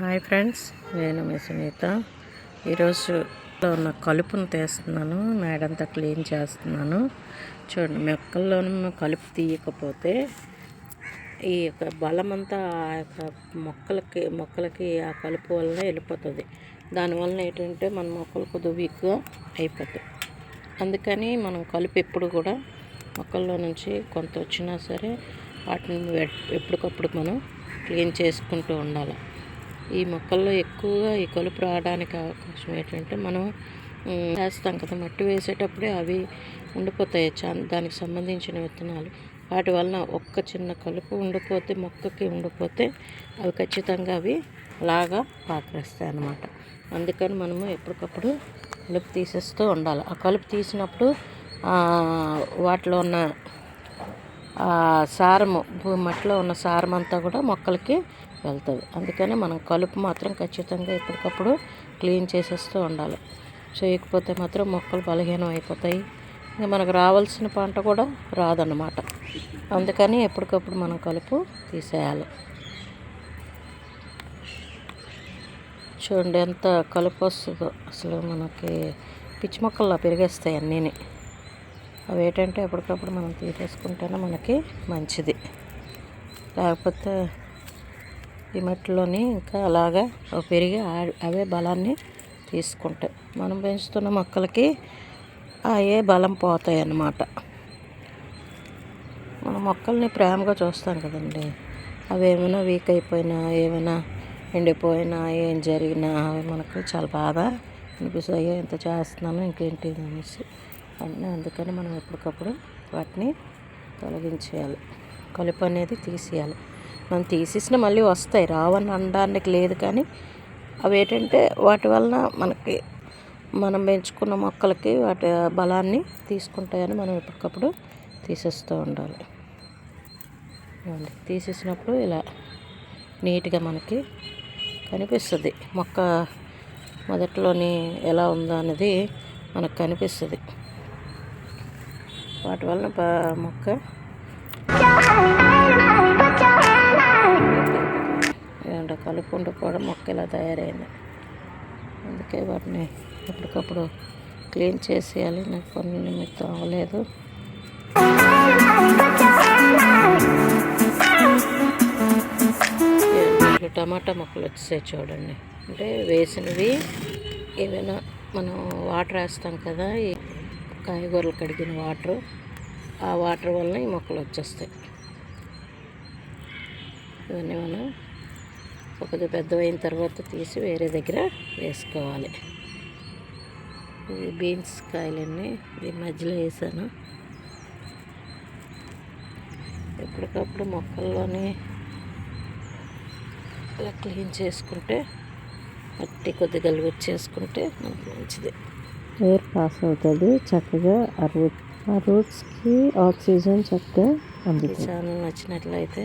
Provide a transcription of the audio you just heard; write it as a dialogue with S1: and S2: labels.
S1: Hi friends నేను మీ సునీత. ఈరోజు ఉన్న కలుపును తీస్తున్నాను మేడంతా క్లీన్ చేస్తున్నాను. చూడండి మొక్కల్లోనూ కలుపు తీయకపోతే ఈ యొక్క బలమంతా ఆ యొక్క మొక్కలకి మొక్కలకి ఆ కలుపు వలన వెళ్ళిపోతుంది. దానివల్ల ఏంటంటే మన మొక్కలు కొద్దిగా వీక్గా అయిపోతాయి. అందుకని మనం కలుపు ఎప్పుడు కూడా మొక్కల్లో నుంచి కొంత వచ్చినా సరే వాటిని ఎప్పటికప్పుడు మనం క్లీన్ చేసుకుంటూ ఉండాలి. ఈ మొక్కల్లో ఎక్కువగా ఈ కలుపు రావడానికి అవకాశం ఏంటంటే మనం వేస్తాం కదా మట్టి వేసేటప్పుడే అవి ఉండిపోతాయి. చా- దానికి సంబంధించిన విత్తనాలు. వాటి వలన ఒక్క చిన్న కలుపు ఉండిపోతే మొక్కకి ఉండిపోతే అవి ఖచ్చితంగా అవి లాగా పాకరేస్తాయి అన్నమాట. అందుకని మనము ఎప్పటికప్పుడు కలుపు తీసేస్తూ ఉండాలి. ఆ కలుపు తీసినప్పుడు వాటిలో ఉన్న సారము భూమి మట్టిలో ఉన్న సారం అంతా కూడా మొక్కలకి వెళ్తుంది. అందుకని మనం కలుపు మాత్రం ఖచ్చితంగా ఎప్పటికప్పుడు క్లీన్ చేసేస్తూ ఉండాలి. చేయకపోతే మాత్రం మొక్కలు బలహీనం అయిపోతాయి. ఇంకా మనకు రావాల్సిన పంట కూడా రాదన్నమాట. అందుకని ఎప్పటికప్పుడు మనం కలుపు తీసేయాలి. చూడండి ఎంత కలుపు వస్తుందో. అసలు మనకి పిచ్చి మొక్కల్లా పెరిగేస్తాయి అన్నీ అవి ఏంటంటే ఎప్పటికప్పుడు మనం తీసేసుకుంటేనే మనకి మంచిది. లేకపోతే ఈ మట్టిలోని ఇంకా అలాగా పెరిగి ఆ- అవే బలాన్ని తీసుకుంటాయి మనం పెంచుతున్న మొక్కలకి అవే బలం పోతాయి అన్నమాట మన మొక్కల్ని ప్రేమగా చూస్తాం కదండి. అవి ఏమైనా వీక్ అయిపోయినా ఏమైనా ఎండిపోయినా ఏం జరిగినా అవి మనకు చాలా బాధ అనిపిస్తుంది. అయ్యో ఇంత చేస్తున్నాను ఇంకేంటి అనేసి. అన్నీ అందుకని మనం ఎప్పటికప్పుడు వాటిని తొలగించేయాలి. కలుపు అనేది తీసేయాలి. మనం తీసేసిన మళ్ళీ వస్తాయి రావని అనడానికి లేదు కానీ అవి ఏంటంటే వాటి వలన మనకి మనం పెంచుకున్న మొక్కలకి వాటి బలాన్ని తీసుకుంటాయని మనం ఎప్పటికప్పుడు తీసేస్తూ ఉండాలి. తీసేసినప్పుడు ఇలా నీట్గా మనకి కనిపిస్తుంది. మొక్క మొదట్లోని ఎలా ఉందో అనేది మనకు కనిపిస్తుంది. వాటి వలన మొక్క కలుపుకుంటూ కూడా మొక్కలా మొక్క ఇలా తయారైంది. అందుకే వాటిని ఎప్పటికప్పుడు క్లీన్ చేసేయాలి. నాకు కొన్ని నిమిత్తం అవ్వలేదు. టమాటా మొక్కలు వచ్చేసాయి చూడండి. అంటే వేసినవి ఏమైనా మనం వాటర్ వేస్తాం కదా ఈ కాయగూరలు కడిగిన వాటర్. ఆ వాటర్ వలన ఈ మొక్కలు వచ్చేస్తాయి. ఇవన్నీ మనం ఒకటి పెద్దవైన తర్వాత తీసి వేరే దగ్గర వేసుకోవాలి. ఇది బీన్స్ కాయలన్నీ ఇది మధ్యలో వేసాను. ఎప్పటికప్పుడు మొక్కల్లోని ఇలా క్లీన్ చేసుకుంటే మట్టి కొద్దిగా చేసుకుంటే మనకు మంచిది. ఎయిర్ పాస్ అవుతుంది. చక్కగా ఆ రూట్ ఆ రూట్స్కి ఆక్సిజన్ చక్కగా అందుతుంది. ఛానల్ నచ్చినట్లయితే